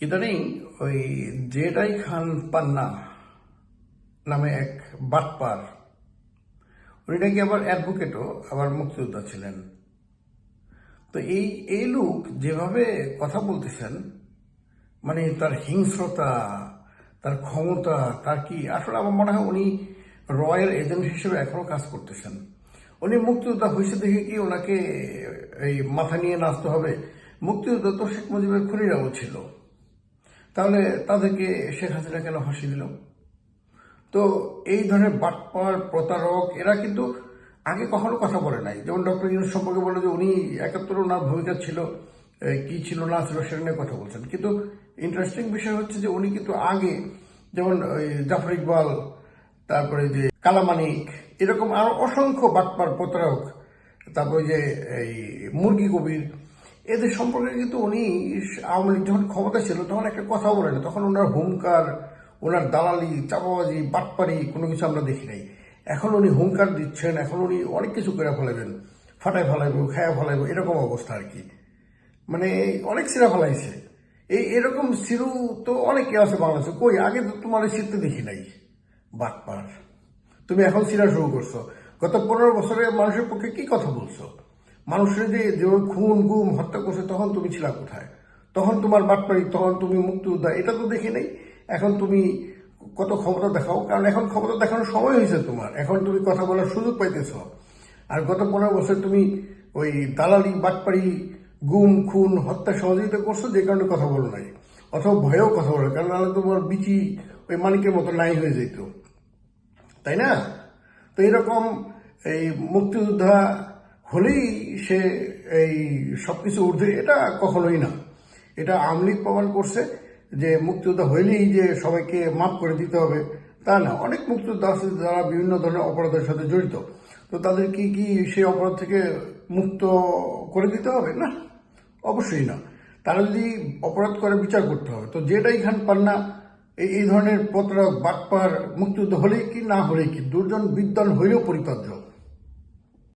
ইদানিং ওই জেডাই খান পান্না নামে এক বাটপার, উনি নাকি আবার অ্যাডভোকেটও, আবার মুক্তিযোদ্ধা ছিলেন। তো এই এই লোক যেভাবে কথা বলতেছেন মানে তার হিংস্রতা, তার ক্ষমতা, তার কি, আসলে আমার মনে হয় উনি রয়্যাল এজেন্ট হিসেবে এখনও কাজ করতেছেন। উনি মুক্তিযোদ্ধা হয়েছে দেখে কি ওনাকে এই মাথা নিয়ে নাচতে হবে? মুক্তিযোদ্ধা তো শেখ মুজিবের খুনিরাও ছিল। তাহলে তাদেরকে শেখ হাসিনা কেন ফাঁসি দিল? তো এই ধরনের বাটপার প্রতারক, এরা কিন্তু আগে কখনো কথা বলে নাই। যেমন ডক্টর ইউনুস সম্পর্কে বলে যে উনি একাত্তর ওনার ভূমিকা ছিল কি ছিল না ছিল সেটা নিয়ে কথা বলছেন। কিন্তু ইন্টারেস্টিং বিষয় হচ্ছে যে উনি কিন্তু আগে যেমন ওই জাফর ইকবাল, তারপরে যে কালামানিক এরকম আরও অসংখ্য বাটপার প্রতারক, তারপরে যে এই মুরগি কবির এদের সম্পর্কে কিন্তু উনি আওয়ামী লীগ যখন ক্ষমতা ছিল, তখন একটা কথা বলেন তখন ওনার হুঙ্কার, ওনার দালালি চাপাবাজি বাটপারি, কোনো কিছু আমরা দেখি নাই। এখন উনি হুঙ্কার দিচ্ছেন, এখন উনি অনেক কিছু করে ফেলাবেন ফাটায় ফেলাইব, খায়া ফেলাইব, এরকম অবস্থা আর কি। মানে অনেক সিরা ফেলাইছে। এই এরকম সিরু তো অনেকে আছে বাংলাদেশে। কই, আগে তো তোমার শীতে দেখি নাই। বাটপার। তুমি এখন সিরা শুরু করছ। গত পনেরো বছরে মানুষের পক্ষে কি কথা বলছো? মানুষের যে যেভাবে খুন, গুম, হত্যা করছে, তখন তুমি ছিলা কোথায়? তখন তোমার বাটপারি তখন তুমি মুক্তিযোদ্ধা, এটা তো দেখি নাই। এখন তুমি কত ক্ষমতা দেখাও। কারণ এখন ক্ষমতা দেখানোর সময় হয়েছে তোমার। এখন তুমি কথা বলার সুযোগ পাইতেছ। আর গত পনেরো বছর তুমি ওই দালালি বাটপারি গুম, খুন, হত্যা সহযোগিতা করছ, যে কারণে কথা বলো নাই। অথবা ভয়েও কথা বলো কারণ নাহলে তোমার বিচি ওই মানিকের মতো নাই হয়ে যেত তাই না? তো এরকম এই মুক্তিযোদ্ধা হলেই সে এই সবকিছু ঊর্ধ্বে, এটা কখনোই না। এটা আওয়ামী লীগ প্রমাণ করছে যে মুক্তিযোদ্ধা হইলেই যে সবাইকে মাফ করে দিতে হবে, তা না। অনেক মুক্তিযোদ্ধা আছে যারা বিভিন্ন ধরনের অপরাধের সাথে জড়িত। তো তাদের কি কি সেই অপরাধ থেকে মুক্ত করে দিতে হবে? না, অবশ্যই না। তারা যদি অপরাধ করে, বিচার করতে হবে। তো যেটাই খান পান না, এই ধরনের প্রতারক, বাটপার মুক্তিযুদ্ধ হলেই কি, না হলেই কি? দুর্জন বিদ্যান হইলেও পরিতার্য